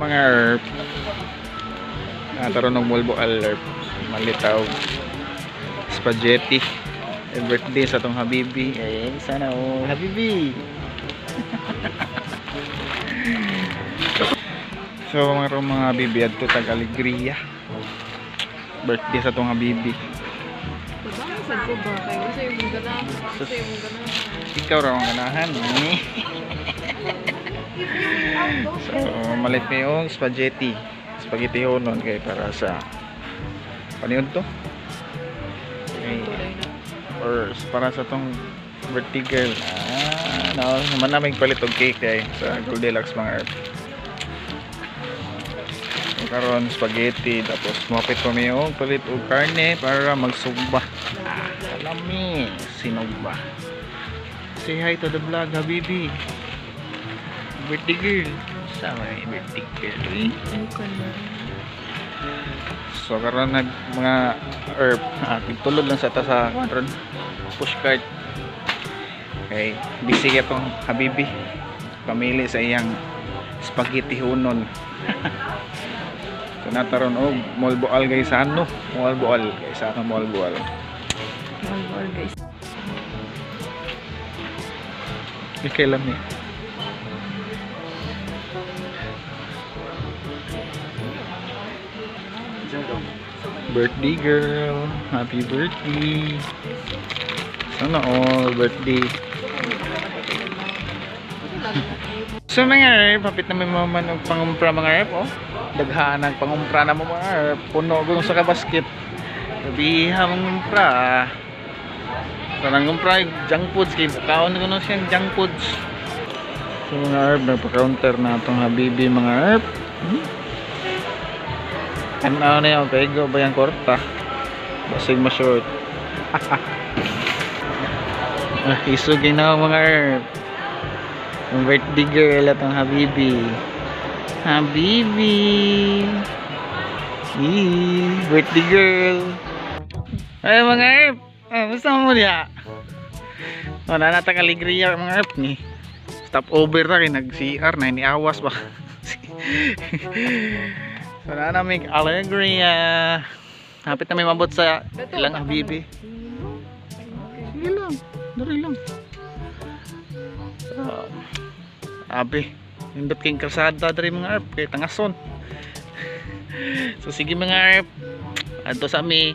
Mga herb. Nataroon ng mulbo alert. Malitaw. Spaghetti. Eh, birthday sa tong Habibi. Eh, sana oh. Habibi. so, mga ro mga Habibi at tag alegria. Birthday sa tong Habibi. Gana. Ikaw raw ang ganahan eh. so, malit na yung spaghetti. Spaghetti honon kay para sa to. Okay. Kulay na. Or para sa tong girl. Ah, no, naman namin palit og cake kay sa Goldilocks mga earth. So, karon spaghetti tapos mapit kami yung palit og karne para magsugba. Ah, salami, sinugba. Say hi to the vlog, Habibi. Birthday girl. Sama. Ano ka na? So karon nag mga herb, ah, tulod lang sa ta sa karon push cart. Okay, busy ka tong Habibi. Pamili sa iyang spaghetti hunon. so nataron og molboal guys sa ano? Molboal guys sa ano molboal. Malwal guys. Ikay lang eh. Birthday girl. Happy birthday. Sana all birthday. So mga rep, hapit na may mga manong pangumpra mga rep, oh. Daghaan ng pangumpra na mga rep. Puno gulong sa kabasket. Sabiha mangumpra. Sarang kumpra yung junk foods. Kaya kaon ko na siyang junk foods. So mga rep, nagpa-counter na itong habibi mga rep. Hmm? Ano na yung pego ba yung korta? Basig ma-short. ah, na ako, mga rep. Yung birthday girl at ang Habibi. Habibi! Yee, birthday girl! Ay mga herb! Ah, gusto mo diya? O, na natang alegria mga herb ni. Stop over na kay nag-CR na, iniawas ba? so, na namin alegria. Hapit na may mabot sa ilang Habibi. Sige lang, dari lang. So, Abi, nindot kayong kalsada dari mga herb kay tangason. so sige mga herb, adto sa mi